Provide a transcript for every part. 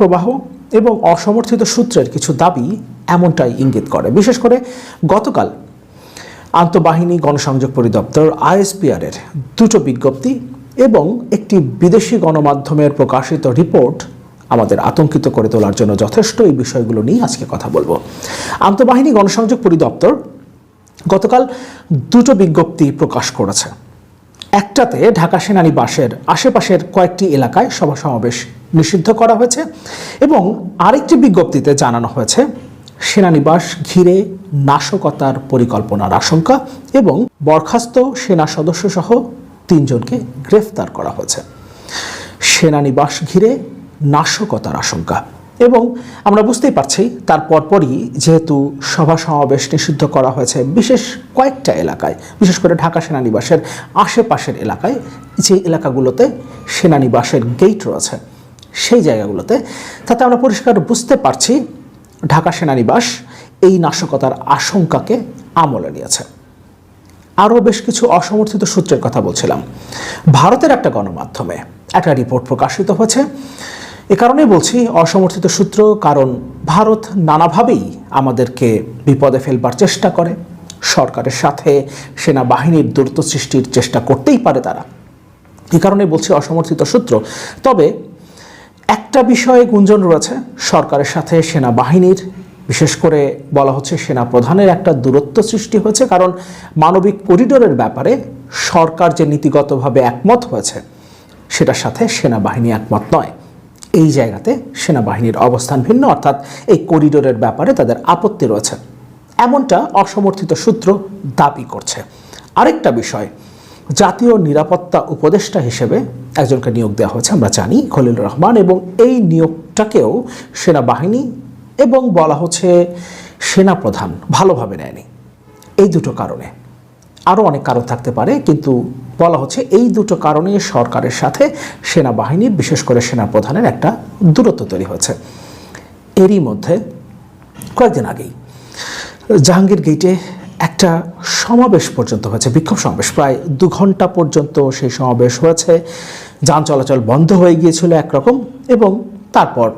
প্রবাহ এবং অসমর্থিত সূত্রের কিছু দাবি এমনটাই ইঙ্গিত করে। বিশেষ করে গতকাল আন্তঃবাহিনী গণসংযোগ পরিদপ্তর আইএসপিআর এর দুটো বিজ্ঞপ্তি এবং একটি বিদেশি গণমাধ্যমের প্রকাশিত রিপোর্ট আমাদের আতঙ্কিত করে তোলার জন্য যথেষ্ট এই বিষয়গুলো নিয়ে আজকে কথা বলব। আন্তঃবাহিনী গণসংযোগ পরিদপ্তর গতকাল দুটো বিজ্ঞপ্তি প্রকাশ করেছে। একটাতে ঢাকা সেনানিবাসের আশেপাশের কয়েকটি এলাকায় সভা সমাবেশ নিষিদ্ধ করা হয়েছে এবং আরেকটি বিজ্ঞপ্তিতে জানানো হয়েছে, সেনানিবাস ঘিরে নাশকতার পরিকল্পনার আশঙ্কা এবং বরখাস্ত সেনা সদস্য সহ তিনজনকে গ্রেফতার করা হয়েছে। সেনানিবাস ঘিরে নাশকতার আশঙ্কা এবং আমরা বুঝতেই পারছি তার পরপরই যেহেতু সভা সমাবেশ নিষিদ্ধ করা হয়েছে বিশেষ কয়েকটা এলাকায়, বিশেষ করে ঢাকা সেনানিবাসের আশেপাশের এলাকায়, যে এলাকাগুলোতে সেনানিবাসের গেট রয়েছে। সেই জায়গাগুলোতে। তাতে আমরা পরিষ্কার বুঝতে পারছি, ঢাকা সেনানিবাস এই নাশকতার আশঙ্কাকে আমলে নিয়েছে। আরও বেশ কিছু অসমর্থিত সূত্রের কথা বলছিলাম। ভারতের একটা গণমাধ্যমে একটা রিপোর্ট প্রকাশিত হয়েছে। এ কারণেই বলছি অসমর্থিত সূত্র, কারণ ভারত নানাভাবেই আমাদেরকে বিপদে ফেলবার চেষ্টা করে। সরকারের সাথে সেনাবাহিনীর দূরত্ব সৃষ্টির চেষ্টা করতেই পারে তারা। এ কারণে বলছি অসমর্থিত সূত্র। তবে একটা বিষয়ে গুঞ্জন রয়েছে, সরকারের সাথে সেনাবাহিনীর। বিশেষ করে বলা হচ্ছে সেনা প্রধানের একটা দূরত্ব সৃষ্টি হয়েছে, কারণ মানবিক করিডোরের ব্যাপারে সরকার যে নীতিগতভাবে একমত হয়েছে, সেটার সাথে সেনাবাহিনী একমত নয়। এই জায়গাতে সেনাবাহিনীর অবস্থান ভিন্ন, অর্থাৎ এই করিডোরের ব্যাপারে তাদের আপত্তি রয়েছে। এমনটা অসমর্থিত সূত্র দাবি করছে। আরেকটা বিষয় জাতীয় নিরাপত্তা উপদেষ্টা হিসেবে একজনকে নিয়োগ দেওয়া হয়েছে, আমরা জানি খলিল রহমান, এবং এই নিয়োগটাকেও সেনাবাহিনী এবং বলা হচ্ছে সেনাপ্রধান ভালোভাবে নেয়নি। এই দুটো কারণে। আরও অনেক কারণ থাকতে পারে, কিন্তু বলা হচ্ছে এই দুটো কারণে সরকারের সাথে সেনাবাহিনীর বিশেষ করে সেনাপ্রধানের একটা দূরত্ব তৈরি হয়েছে। এরই মধ্যে কয়েকদিন আগেই জাহাঙ্গীর গেটে একটা সমাবেশ পর্যন্ত হয়েছে, বিক্ষোভ সমাবেশ। প্রায় দু ঘণ্টা পর্যন্ত সেই সমাবেশ হয়েছে। যান চলাচল বন্ধ হয়ে গিয়েছিল একরকম এবং তারপর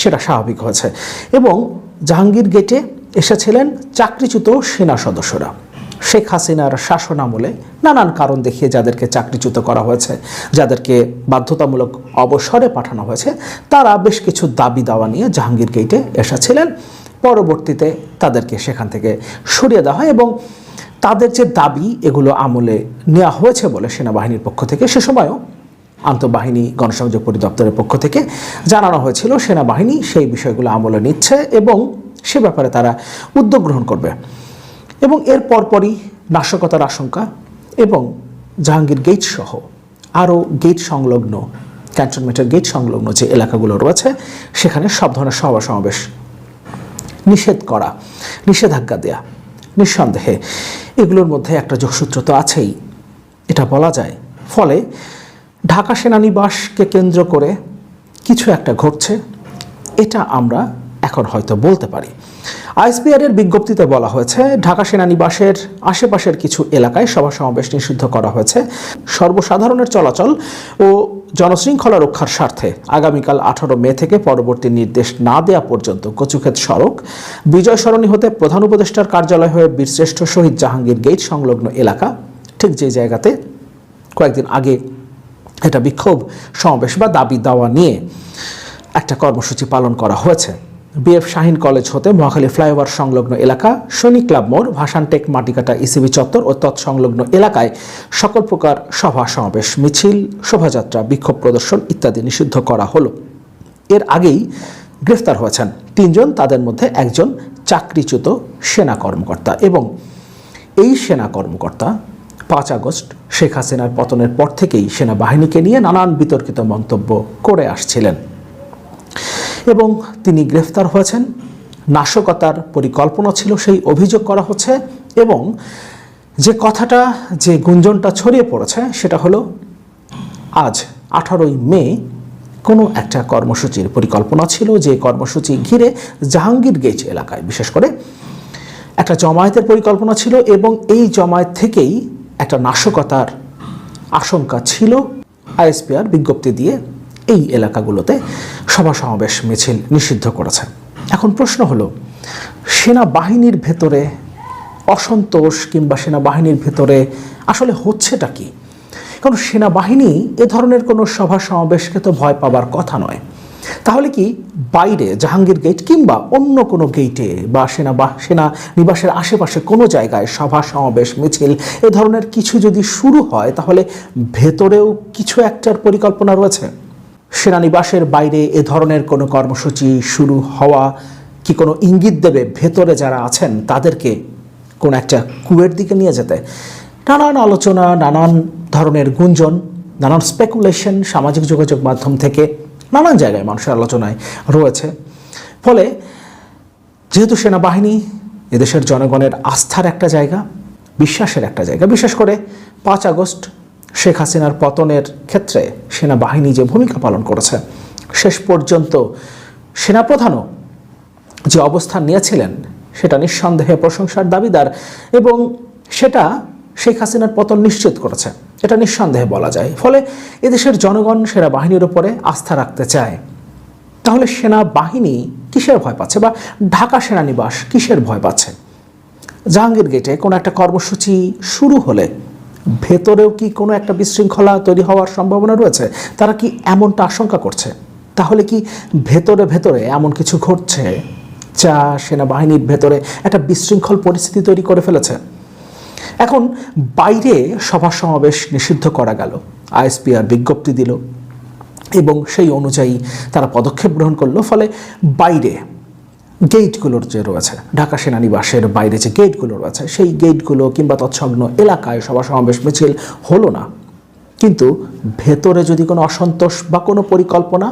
সেটা স্বাভাবিক হয়েছে এবং জাহাঙ্গীর গেটে এসেছিলেন চাকরিচ্যুত সেনা সদস্যরা। শেখ হাসিনার শাসনামলে নানান কারণ দেখিয়ে যাদেরকে চাকরিচ্যুত করা হয়েছে, যাদেরকে বাধ্যতামূলক অবসরে পাঠানো হয়েছে, তারা বেশ কিছু দাবি দাওয়া নিয়ে জাহাঙ্গীর গেটে এসেছিলেন। পরবর্তীতে তাদেরকে সেখান থেকে সরিয়ে দেওয়া হয় এবং তাদের যে দাবি, এগুলো আমলে নেওয়া হয়েছে বলে সেনাবাহিনীর পক্ষ থেকে। সে সময়ও আন্তঃবাহিনী গণসংযোগ পরিদপ্তরের পক্ষ থেকে জানানো হয়েছিল, সেনাবাহিনী সেই বিষয়গুলো আমলে নিচ্ছে এবং সে ব্যাপারে তারা উদ্যোগ গ্রহণ করবে। এবং এর পরপরই নাশকতার আশঙ্কা এবং জাহাঙ্গীর গেট সহ আরও গেট সংলগ্ন, ক্যান্টনমেন্টের গেট সংলগ্ন যে এলাকাগুলো রয়েছে, সেখানে সব ধরনের সভা সমাবেশ নিষেধ করা, নিষেধাজ্ঞা দেয়া, নিঃসন্দেহে। এগুলোর মধ্যে একটা যোগসূত্র তো আছেই। এটা বলা যায়। ফলে ঢাকা সেনানিবাসকে কেন্দ্র করে কিছু একটা ঘটছে, এটা আমরা এখন হয়তো বলতে পারি। আইএসপিআর এর বিজ্ঞপ্তিতে বলা হয়েছে, ঢাকা সেনানিবাসের আশেপাশের কিছু এলাকায় সভা সমাবেশ নিষিদ্ধ করা হয়েছে। সর্বসাধারণের চলাচল ও জনশৃঙ্খলা রক্ষার স্বার্থে আগামীকাল আঠারো মে থেকে পরবর্তী নির্দেশ না দেয়া পর্যন্ত কচুক্ষেত সড়ক বিজয় সরণী হতে প্রধান উপদেষ্টার কার্যালয় হয়ে বীরশ্রেষ্ঠ শহীদ জাহাঙ্গীর গেট সংলগ্ন এলাকা। ঠিক যে জায়গাতে কয়েকদিন আগে এটা বিক্ষোভ সমাবেশ বা দাবি দাওয়া নিয়ে একটা কর্মসূচি পালন করা হয়েছে। বিএফ শাহিন কলেজ হতে মহাখালী ফ্লাইওভার সংলগ্ন এলাকা সৈনিক ক্লাব মোড়, ভাসানটেক মাটিকাটা, ইসিবি চত্বর ও তৎসংলগ্ন এলাকায় সকল প্রকার সভা সমাবেশ, মিছিল, শোভাযাত্রা, বিক্ষোভ প্রদর্শন ইত্যাদি নিষিদ্ধ করা হলো। এর আগেই গ্রেফতার হয়েছেন তিনজন, তাদের মধ্যে একজন চাকরিচ্যুত সেনা কর্মকর্তা এবং এই সেনা কর্মকর্তা পাঁচ আগস্ট শেখ হাসিনার পতনের পর থেকেই সেনাবাহিনীকে নিয়ে নানান বিতর্কিত মন্তব্য করে আসছিলেন। এবং তিনি গ্রেফতার হয়েছেন। নাশকতার পরিকল্পনা ছিল সেই অভিযোগ করা হচ্ছে এবং যে কথাটা, যে গুঞ্জনটা ছড়িয়ে পড়েছে সেটা হলো, আজ আঠারোই মে কোনো একটা কর্মসূচির পরিকল্পনা ছিল যে কর্মসূচি ঘিরে জাহাঙ্গীর গেজ এলাকায় বিশেষ করে একটা জমায়েতের পরিকল্পনা ছিল এবং এই জমায়েত থেকেই একটা নাশকতার আশঙ্কা ছিল। আইএসপিআর বিজ্ঞপ্তি দিয়ে এই এলাকাগুলোতে সভা সমাবেশ মিছিল নিষিদ্ধ করেছে। এখন প্রশ্ন হলো, সেনাবাহিনীর ভেতরে অসন্তোষ কিংবা সেনাবাহিনীর ভেতরে আসলে হচ্ছেটা কি? কারণ সেনাবাহিনী এ ধরনের কোনো সভা সমাবেশকে তো ভয় পাবার কথা নয়। তাহলে কি বাইরে জাহাঙ্গীর গেট কিংবা অন্য কোনো গেটে বা সেনা বা সেনা নিবাসের আশেপাশে কোনো জায়গায় সভা সমাবেশ মিছিল এ ধরনের কিছু যদি শুরু হয়, তাহলে ভেতরেও কিছু একটার পরিকল্পনা রয়েছে? সেনানিবাসের বাইরে এ ধরনের কোনো কর্মসূচি শুরু হওয়া কি কোনো ইঙ্গিত দেবে ভেতরে যারা আছেন তাদেরকে কোন একটা কুয়ের দিকে নিয়ে যেতে? নানান আলোচনা, নানান ধরনের গুঞ্জন, নানান স্পেকুলেশন সামাজিক যোগাযোগ মাধ্যম থেকে নানান জায়গায় মানুষের আলোচনায় রয়েছে। ফলে যেহেতু সেনাবাহিনী এদেশের জনগণের আস্থার একটা জায়গা, বিশ্বাসের একটা জায়গা, বিশেষ করে পাঁচ আগস্ট শেখ হাসিনার পতনের ক্ষেত্রে সেনাবাহিনী যে ভূমিকা পালন করেছে, শেষ পর্যন্ত সেনাপ্রধানও যে অবস্থান নিয়েছিলেন, সেটা নিঃসন্দেহে প্রশংসার দাবিদার এবং সেটা শেখ হাসিনার পতন নিশ্চিত করেছে, এটা নিঃসন্দেহে বলা যায়। ফলে এদেশের জনগণ সেনাবাহিনীর উপরে আস্থা রাখতে চায়। তাহলে সেনাবাহিনী কিসের ভয় পাচ্ছে বা ঢাকা সেনানিবাস কিসের ভয় পাচ্ছে? জাহাঙ্গীর গেটে কোনো একটা কর্মসূচি শুরু হলে ভেতরেও কি কোনো একটা বিশৃঙ্খলা তৈরি হওয়ার সম্ভাবনা রয়েছে? তারা কি এমনটা আশঙ্কা করছে? তাহলে কি ভেতরে ভেতরে এমন কিছু ঘটছে যা সেনাবাহিনীর ভেতরে একটা বিশৃঙ্খল পরিস্থিতি তৈরি করে ফেলেছে? এখন বাইরে সভা সমাবেশ নিষিদ্ধ করা গেল। আইএসপিআর বিজ্ঞপ্তি দিল এবং সেই অনুযায়ী তারা পদক্ষেপ গ্রহণ করল। ফলে বাইরে গেটগুলোর যে রয়েছে, ঢাকা সেনানিবাসের বাইরে যে গেটগুলো রয়েছে, সেই গেটগুলো কিংবা তৎসংলগ্ন এলাকায় সভা সমাবেশ মিছিল হলো না। কিন্তু ভেতরে যদি কোনো অসন্তোষ বা কোনো পরিকল্পনা,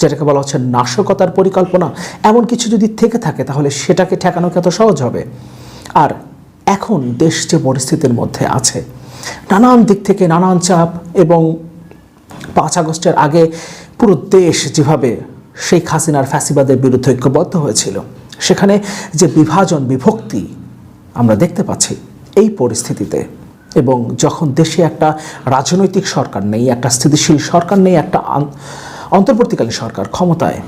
যেটাকে বলা হচ্ছে নাশকতার পরিকল্পনা, এমন কিছু যদি থেকে থাকে, তাহলে সেটাকে ঠেকানো কত সহজ হবে? আর এখন দেশ যে পরিস্থিতির মধ্যে আছে, নানান দিক থেকে নানান চাপ এবং পাঁচ আগস্টের আগে পুরো দেশ যেভাবে শেখ হাসিনার ফ্যাসিবাদের বিরুদ্ধে ঐক্যবদ্ধ হয়েছিল। সেখানে যে বিভাজন, বিভক্তি আমরা দেখতে পাচ্ছি এই পরিস্থিতিতে। এবং যখন দেশে একটা রাজনৈতিক সরকার নেই, একটা স্থিতিশীল সরকার নেই, একটা অন্তর্বর্তীকালীন সরকার ক্ষমতায়,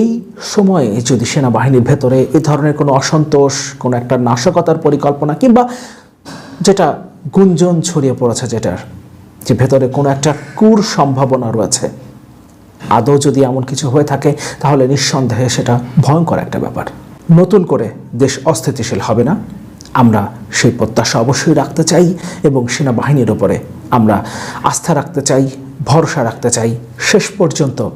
এই সময়ে যদি সেনাবাহিনীর ভেতরে এ ধরনের কোনো অসন্তোষ, কোনো একটা নাশকতার পরিকল্পনা কিংবা যেটা গুঞ্জন ছড়িয়ে পড়েছে, যেটার যে ভেতরে কোনো একটা কুর সম্ভাবনা রয়েছে আদৌ যদি এমন কিছু হয়ে থাকে, তাহলে নিঃসন্দেহে সেটা ভয়ঙ্কর একটা ব্যাপার। নতুন করে দেশ অস্থিতিশীল হবে না। আমরা সেই প্রত্যাশা অবশ্যই রাখতে চাই এবং সেনাবাহিনীর ওপরে আমরা আস্থা রাখতে চাই, ভরসা রাখতে চাই। শেষ পর্যন্ত